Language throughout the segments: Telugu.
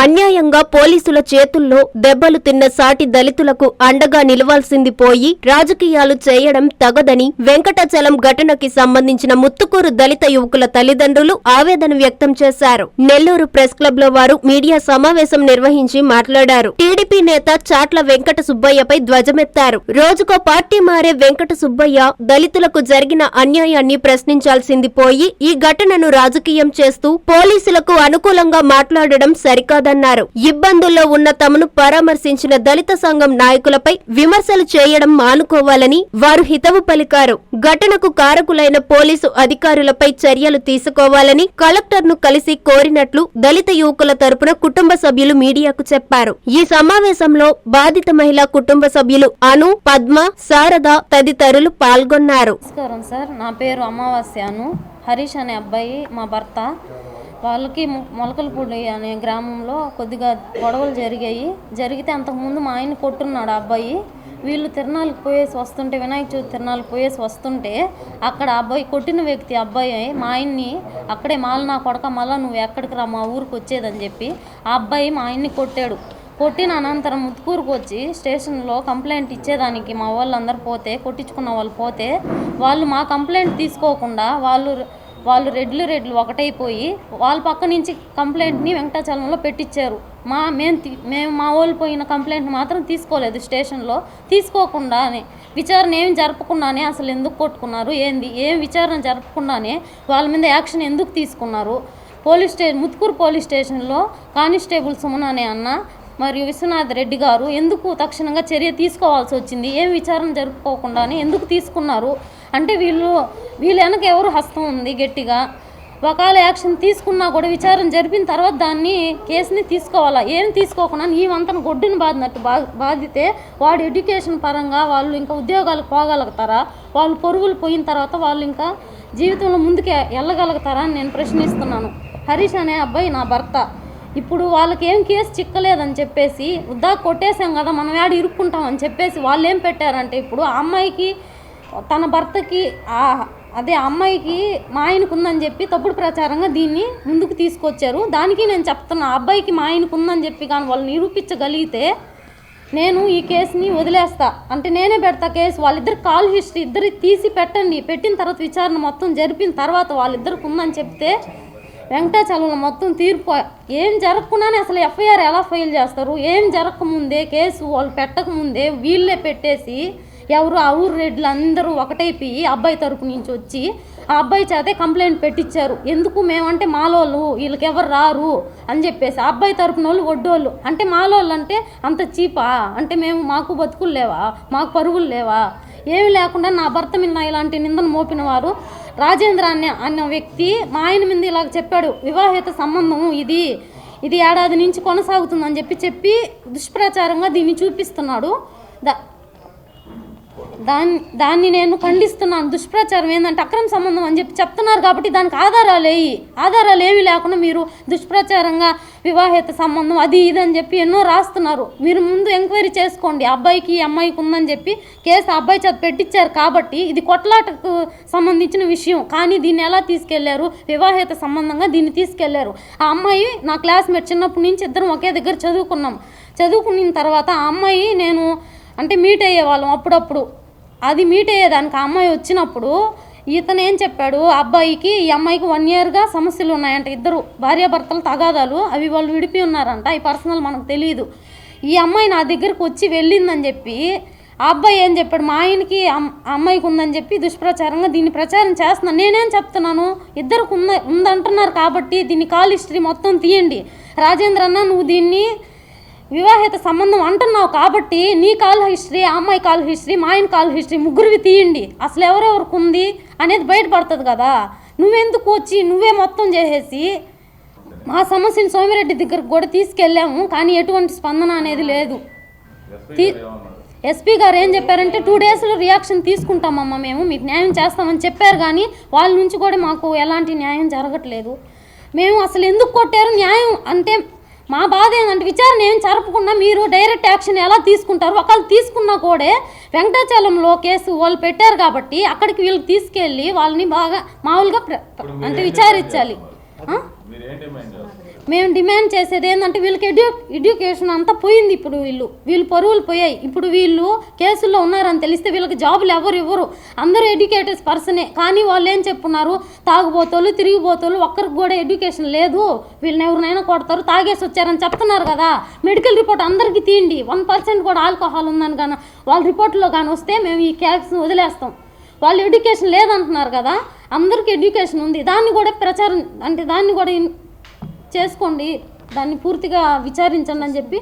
అన్యాయంగా పోలీసుల చేతుల్లో దెబ్బలు తిన్న సాటి దళితులకు అండగా నిలవాల్సింది పోయి రాజకీయాలు చేయడం తగదని వెంకటాచలం ఘటనకి సంబంధించిన ముత్తుకూరు దళిత యువకుల తల్లిదండ్రులు ఆవేదన వ్యక్తం చేశారు. నెల్లూరు ప్రెస్ క్లబ్లో వారు మీడియా సమావేశం నిర్వహించి మాట్లాడారు. టీడీపీ నేత చాట్ల వెంకట సుబ్బయ్యపై ధ్వజమెత్తారు. రోజుకో పార్టీ మారే వెంకట సుబ్బయ్య దళితులకు జరిగిన అన్యాయాన్ని ప్రశ్నించాల్సింది పోయి ఈ ఘటనను రాజకీయం చేస్తూ పోలీసులకు అనుకూలంగా మాట్లాడడం సరికాదు కాదన్నారు. ఇబ్బందుల్లో ఉన్న తమను పరామర్శించిన దళిత సంఘం నాయకులపై విమర్శలు చేయడం మానుకోవాలని వారు హితవు పలికారు. ఘటనకు కారకులైన పోలీసు అధికారులపై చర్యలు తీసుకోవాలని కలెక్టర్ను కలిసి కోరినట్లు దళిత యువకుల తరపున కుటుంబ సభ్యులు మీడియాకు చెప్పారు. ఈ సమావేశంలో బాధిత మహిళా కుటుంబ సభ్యులు అను పద్మ శారద తదితరులు పాల్గొన్నారు. నమస్కారం సార్. నా పేరు అమావాస్యాను హరీష్ అనే అబ్బాయి మా భర్త. వాళ్ళకి మొలకలపూడి అనే గ్రామంలో కొద్దిగా గొడవలు జరిగాయి. జరిగితే అంతకుముందు మా ఆయన కొట్టున్నాడు ఆ అబ్బాయి. వీళ్ళు తిరణాలకు పోయేసి వస్తుంటే వినాయక చవితి తిరణాలకు పోయేసి వస్తుంటే అక్కడ ఆ అబ్బాయి కొట్టిన వ్యక్తి అబ్బాయి మా ఆయన్ని అక్కడే మాల నా కొడక మళ్ళా నువ్వు ఎక్కడికి రా మా ఊరికి వచ్చేదని చెప్పి ఆ అబ్బాయి మా ఆయన్ని కొట్టాడు. కొట్టిన అనంతరం ముత్తుకూరుకు వచ్చి స్టేషన్లో కంప్లైంట్ ఇచ్చేదానికి మా వాళ్ళందరూ పోతే కొట్టించుకున్న వాళ్ళు పోతే వాళ్ళు మా కంప్లైంట్ తీసుకోకుండా వాళ్ళు వాళ్ళు రెడ్లు రెడ్లు ఒకటైపోయి వాళ్ళ పక్క నుంచి కంప్లైంట్ని వెంకటాచలంలో పెట్టించారు మా మేము మేము మా వాళ్ళు పోయిన కంప్లైంట్ మాత్రం తీసుకోలేదు స్టేషన్లో. తీసుకోకుండానే విచారణ ఏం జరపకుండానే అసలు ఎందుకు కొట్టుకున్నారు? ఏంది? ఏం విచారణ జరపకుండానే వాళ్ళ మీద యాక్షన్ ఎందుకు తీసుకున్నారు? పోలీస్ స్టే ముత్కూరు పోలీస్ స్టేషన్లో కానిస్టేబుల్ సుమన్ అనే అన్న మరియు విశ్వనాథ్ రెడ్డి గారు ఎందుకు తక్షణంగా చర్య తీసుకోవాల్సి వచ్చింది? ఏం విచారణ జరుపుకోకుండానే ఎందుకు తీసుకున్నారు? అంటే వీళ్ళు వీళ్ళు వెనక ఎవరు హస్తం ఉంది గట్టిగా? ఒకవేళ యాక్షన్ తీసుకున్నా కూడా విచారణ జరిపిన తర్వాత దాన్ని కేసుని తీసుకోవాలా? ఏం తీసుకోకుండా ఈ వంతన గొడ్డును బాధినట్టు బా బాధితే వాడు ఎడ్యుకేషన్ పరంగా వాళ్ళు ఇంకా ఉద్యోగాలకు పోగలుగుతారా? వాళ్ళు పొరుగులు పోయిన తర్వాత వాళ్ళు ఇంకా జీవితంలో ముందుకు వెళ్ళగలుగుతారా అని నేను ప్రశ్నిస్తున్నాను. హరీష్ అనే అబ్బాయి నా భర్త. ఇప్పుడు వాళ్ళకి ఏం కేసు చిక్కలేదని చెప్పేసి ఉద్దా కొట్టేశాం కదా మనం యాడ ఇరుక్కుంటాం అని చెప్పేసి వాళ్ళు ఏం పెట్టారంటే ఇప్పుడు ఆ అమ్మాయికి తన భర్తకి ఆ అదే అమ్మాయికి మా ఆయనకు ఉందని చెప్పి తప్పుడు ప్రచారంగా దీన్ని ముందుకు తీసుకొచ్చారు. దానికి నేను చెప్తున్నా అబ్బాయికి మా ఆయనకు ఉందని చెప్పి కానీ వాళ్ళు నిరూపించగలిగితే నేను ఈ కేసుని వదిలేస్తా. అంటే నేనే పెడతా కేసు వాళ్ళిద్దరు కాల్ హిస్టరీ ఇద్దరు తీసి పెట్టండి. పెట్టిన తర్వాత విచారణ మొత్తం జరిపిన తర్వాత వాళ్ళిద్దరికి ఉందని చెప్తే వెంకటాచలంలో మొత్తం తీర్పు ఏం జరగకుండానే అసలు ఎఫ్ఐఆర్ ఎలా ఫైల్ చేస్తారు? ఏం జరగకముందే కేసు వాళ్ళు పెట్టకముందే వీళ్ళే పెట్టేసి ఎవరు ఆ ఊరు రెడ్లు అందరూ ఒకటైపోయి అబ్బాయి తరపు నుంచి వచ్చి ఆ అబ్బాయి చేతే కంప్లైంట్ పెట్టించారు ఎందుకు మేమంటే మాలోళ్ళు వీళ్ళకి ఎవరు రారు అని చెప్పేసి. ఆ అబ్బాయి తరపున వాళ్ళు వడ్డోళ్ళు అంటే మాలోళ్ళు అంటే అంత చీపా? అంటే మేము మాకు బతుకులు లేవా? మాకు పరుగులు లేవా? ఏమి లేకుండా నా భర్త మీద ఇలాంటి నిందను మోపిన వారు రాజేంద్ర అనే అన్న వ్యక్తి మా ఆయన మీద ఇలాగ చెప్పాడు వివాహిత సంబంధం ఇది ఇది ఏడాది నుంచి కొనసాగుతుందని చెప్పి చెప్పి దుష్ప్రచారంగా దీన్ని చూపిస్తున్నాడు. ద దాన్ని దాన్ని నేను ఖండిస్తున్నాను. దుష్ప్రచారం ఏంటంటే అక్రమ సంబంధం అని చెప్పి చెప్తున్నారు కాబట్టి దానికి ఆధారాలు ఏవి ఆధారాలు ఏమీ లేకుండా మీరు దుష్ప్రచారంగా వివాహేత సంబంధం అది ఇది అని చెప్పి ఎన్నో రాస్తున్నారు. మీరు ముందు ఎంక్వైరీ చేసుకోండి. అబ్బాయికి ఈ అమ్మాయికి ఉందని చెప్పి కేసు అబ్బాయి చేత పెట్టించారు కాబట్టి ఇది కొట్లాటకు సంబంధించిన విషయం. కానీ దీన్ని ఎలా తీసుకెళ్ళారు? వివాహేత సంబంధంగా దీన్ని తీసుకెళ్ళారు. ఆ అమ్మాయి నా క్లాస్మేట్ చిన్నప్పటి నుంచి ఇద్దరం ఒకే దగ్గర చదువుకున్నాం. చదువుకున్న తర్వాత ఆ అమ్మాయి నేను అంటే మీట్ అయ్యేవాళ్ళం అప్పుడప్పుడు. అది మీట్ అయ్యేదానికి ఆ అమ్మాయి వచ్చినప్పుడు ఇతను ఏం చెప్పాడు? ఆ అబ్బాయికి ఈ అమ్మాయికి వన్ ఇయర్గా సమస్యలు ఉన్నాయంట. ఇద్దరు భార్యాభర్తలు తగాదాలు అవి వాళ్ళు విడిపి ఉన్నారంట. ఈ పర్సనల్ మనకు తెలియదు ఈ అమ్మాయి నా దగ్గరకు వచ్చి వెళ్ళిందని చెప్పి ఆ అబ్బాయి ఏం చెప్పాడు? మా ఆయనకి అమ్- అమ్మాయికి ఉందని చెప్పి దుష్ప్రచారంగా దీన్ని ప్రచారం చేస్తున్నాను నేనేం చెప్తున్నాను? ఇద్దరికి ఉంద ఉందంటున్నారు కాబట్టి దీన్ని కాల్ హిస్టరీ మొత్తం తీయండి. రాజేంద్ర అన్న నువ్వు దీన్ని వివాహిత సంబంధం అంటున్నావు కాబట్టి నీ కాల్ హిస్టరీ ఆ అమ్మాయి కాల్ హిస్టరీ మా ఆయన కాల్ హిస్టరీ ముగ్గురివి తీయండి. అసలు ఎవరెవరికి ఉంది అనేది బయటపడుతుంది కదా. నువ్వెందుకు వచ్చి నువ్వే మొత్తం చేసేసి మా సమస్యని సోమిరెడ్డి దగ్గరకు కూడా తీసుకెళ్ళాము కానీ ఎటువంటి స్పందన అనేది లేదు. తీ- ఎస్పీ గారు ఏం చెప్పారంటే టూ డేస్లో రియాక్షన్ తీసుకుంటామమ్మా మేము మీకు న్యాయం చేస్తామని చెప్పారు కానీ వాళ్ళ నుంచి కూడా మాకు ఎలాంటి న్యాయం జరగట్లేదు. మేము అసలు ఎందుకు కొట్టారు? న్యాయం అంటే మా బాధ ఏంటంటే విచారణ ఏం జరపకుండా మీరు డైరెక్ట్ యాక్షన్ ఎలా తీసుకుంటారు? ఒకళ్ళు తీసుకున్నా కూడా వెంకటాచలంలో కేసు వాళ్ళు పెట్టారు కాబట్టి అక్కడికి వీళ్ళకి తీసుకెళ్ళి వాళ్ళని బాగా మామూలుగా అంటే విచారించాలి. మేము డిమాండ్ చేసేది ఏంటంటే వీళ్ళకి ఎడ్యు ఎడ్యుకేషన్ అంతా పోయింది ఇప్పుడు వీళ్ళు. వీళ్ళు పరువులు పోయాయి. ఇప్పుడు వీళ్ళు కేసుల్లో ఉన్నారని తెలిస్తే వీళ్ళకి జాబులు ఎవరు ఇవ్వరు. అందరూ ఎడ్యుకేటెడ్ పర్సనే. కానీ వాళ్ళు ఏం చెప్పున్నారు? తాగుబోతోళ్ళు తిరిగిపోతోళ్ళు ఒక్కరికి కూడా ఎడ్యుకేషన్ లేదు. వీళ్ళని ఎవరినైనా కొడతారు తాగేసి వచ్చారని చెప్తున్నారు కదా. మెడికల్ రిపోర్ట్ అందరికీ తీయండి. వన్ పర్సెంట్ కూడా ఆల్కహాల్ ఉందని కానీ వాళ్ళ రిపోర్ట్లో కానీ వస్తే మేము ఈ క్యాబ్స్ వదిలేస్తాం. వాళ్ళు ఎడ్యుకేషన్ లేదంటున్నారు కదా. అందరికీ ఎడ్యుకేషన్ ఉంది. దాన్ని కూడా ప్రచారం అంటే దాన్ని కూడా చేసుకోండి దాన్ని పూర్తిగా విచారించండి అని చెప్పి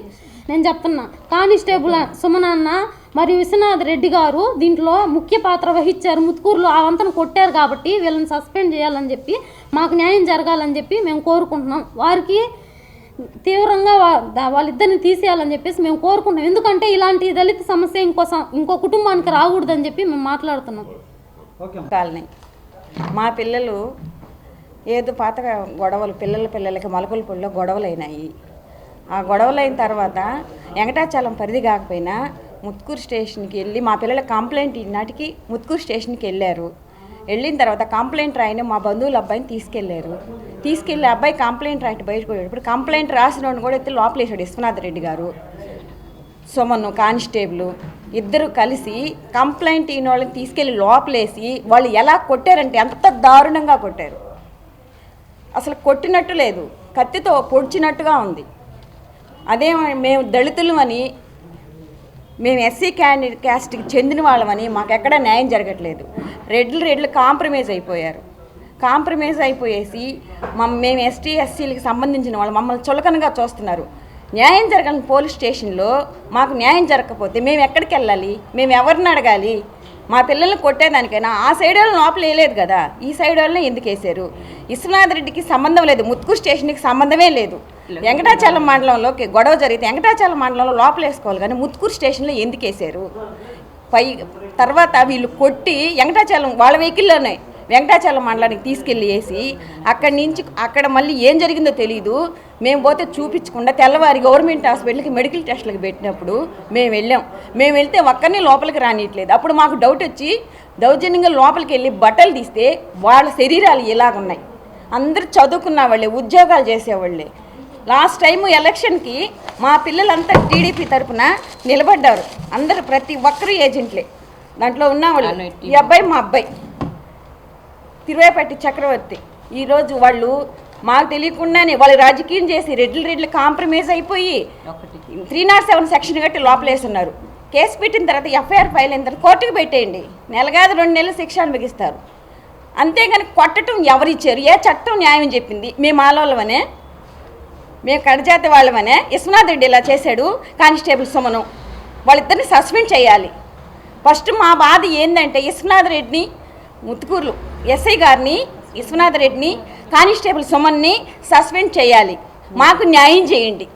నేను చెప్తున్నా. కానిస్టేబుల్ సుమనాన్న మరియు విశ్వనాథ్ రెడ్డి గారు దీంట్లో ముఖ్య పాత్ర వహించారు. ముత్కూరులో ఆ వంతను కొట్టారు కాబట్టి వీళ్ళని సస్పెండ్ చేయాలని చెప్పి మాకు న్యాయం జరగాలని చెప్పి మేము కోరుకుంటున్నాం. వారికి తీవ్రంగా వాళ్ళిద్దరిని తీసేయాలని చెప్పేసి మేము కోరుకుంటున్నాం. ఎందుకంటే ఇలాంటి దళిత సమస్య ఇంకోసం ఇంకో కుటుంబానికి రాకూడదని చెప్పి మేము మాట్లాడుతున్నాం. కాలనీ. మా పిల్లలు ఏదో పాత గొడవలు పిల్లల పిల్లలకి మొలకల పొడిలో గొడవలు అయినాయి ఆ గొడవలు అయిన తర్వాత వెంకటాచలం పరిధి కాకపోయినా ముత్కూరు స్టేషన్కి వెళ్ళి మా పిల్లల కంప్లైంట్ ఈనాటికి ముత్కూరు స్టేషన్కి వెళ్ళారు. వెళ్ళిన తర్వాత కంప్లైంట్ రాయని మా బంధువుల అబ్బాయిని తీసుకెళ్ళారు తీసుకెళ్ళి అబ్బాయి కంప్లైంట్ రాయట బయటకు పోయాడు ఇప్పుడు కంప్లైంట్ రాసిన కూడా ఎత్తి లోపలేశాడు విశ్వనాథ్ రెడ్డి గారు. సుమన్ కానిస్టేబుల్ ఇద్దరు కలిసి కంప్లైంట్ ఈయన వాళ్ళని తీసుకెళ్ళి లోపలేసి వాళ్ళు ఎలా కొట్టారంటే ఎంత దారుణంగా కొట్టారు. అసలు కొట్టినట్టు లేదు. కత్తితో పొడిచినట్టుగా ఉంది. అదే మేము దళితులు అని మేము ఎస్సీ క్యాండి క్యాస్ట్కి చెందిన వాళ్ళమని మాకు ఎక్కడా న్యాయం జరగట్లేదు. రెడ్లు రెడ్లు కాంప్రమైజ్ అయిపోయారు. కాంప్రమైజ్ అయిపోయేసి మేము ఎస్టీ ఎస్సీలకి సంబంధించిన వాళ్ళు మమ్మల్ని చులకనగా చూస్తున్నారు. న్యాయం జరగని పోలీస్ స్టేషన్లో మాకు న్యాయం జరగకపోతే మేము ఎక్కడికి వెళ్ళాలి? మేము ఎవరిని అడగాలి? మా పిల్లల్ని కొట్టేదానికైనా ఆ సైడ్ వాళ్ళని లోపల వేయలేదు కదా. ఈ సైడ్ వాళ్ళని ఎందుకు వేసారు విశ్వనాథ్ రెడ్డికి సంబంధం లేదు. ముత్కు స్టేషన్కి సంబంధమే లేదు. వెంకటాచలం మండలంలో గొడవ జరిగితే వెంకటాచలం మండలంలో లోపల వేసుకోవాలి కానీ ముత్కూరు స్టేషన్లో ఎందుకు వేసారు పై తర్వాత వీళ్ళు కొట్టి వెంకటాచలం వాళ్ళ వెహికల్లోనే వెంకటాచలం మండలానికి తీసుకెళ్ళి వేసి అక్కడి నుంచి అక్కడ మళ్ళీ ఏం జరిగిందో తెలియదు మేము పోతే చూపించకుండా తెల్లవారి గవర్నమెంట్ హాస్పిటల్కి మెడికల్ టెస్ట్లకు పెట్టినప్పుడు మేము వెళ్ళాం. మేము వెళ్తే ఒక్కరిని లోపలికి రానియట్లేదు. అప్పుడు మాకు డౌట్ వచ్చి దౌర్జన్యంగా లోపలికి వెళ్ళి బట్టలు తీస్తే వాళ్ళ శరీరాలు ఇలాగున్నాయి. అందరూ చదువుకున్న వాళ్ళే ఉద్యోగాలు చేసేవాళ్ళే లాస్ట్ టైం ఎలక్షన్కి మా పిల్లలంతా టీడీపీ తరపున నిలబడ్డారు. అందరు ప్రతి ఒక్కరు ఏజెంట్లే. దాంట్లో ఉన్నవాళ్ళు ఈ అబ్బాయి మా అబ్బాయి. తిరువేపట్టి చక్రవర్తి. ఈరోజు వాళ్ళు మాకు తెలియకుండానే వాళ్ళు రాజకీయం చేసి రెడ్లు రెడ్లు కాంప్రమైజ్ అయిపోయి త్రీ నాట్ సెవెన్ సెక్షన్ కట్టి లోపలేస్తున్నారు. కేసు పెట్టిన తర్వాత ఎఫ్ఐఆర్ ఫైల్ అయిన తర్వాత కోర్టుకు పెట్టేయండి. నెల కాదు రెండు నెలలు శిక్ష అనుభవిస్తారు. అంతేగాని కొట్టడం ఎవరిచ్చారు? ఏ చట్టం న్యాయం చెప్పింది? మేము ఆలోలమనే మేము కడజాతి వాళ్ళమనే? విశ్వనాథ్ రెడ్డి ఇలా చేశాడు కానిస్టేబుల్ సుమను. వాళ్ళిద్దరిని సస్పెండ్ చేయాలి. ఫస్ట్ మా బాధ ఏంటంటే విశ్వనాథ్ రెడ్డిని ముత్తుకూరులు ఎస్ఐ గారిని విశ్వనాథ్ రెడ్డిని కానిస్టేబుల్ సుమన్ని సస్పెండ్ చేయాలి. మాకు న్యాయం చేయండి.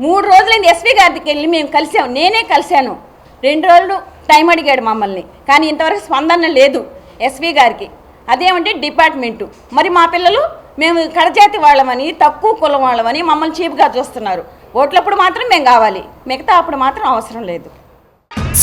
మూడు రోజులైంది ఎస్పీ గారికి వెళ్ళి మేము కలిసాం. నేనే కలిశాను. రెండు రోజులు టైం అడిగాడు మమ్మల్ని. కానీ ఇంతవరకు స్పందన లేదు ఎస్పీ గారికి. అదేమంటే డిపార్ట్మెంటు. మరి మా పిల్లలు మేము కడజాతి వాళ్ళమని తక్కువ కులం వాళ్ళమని మమ్మల్ని చీప్గా చూస్తున్నారు. ఓట్లప్పుడు మాత్రం మేము కావాలి. మిగతా అప్పుడు మాత్రం అవసరం లేదు.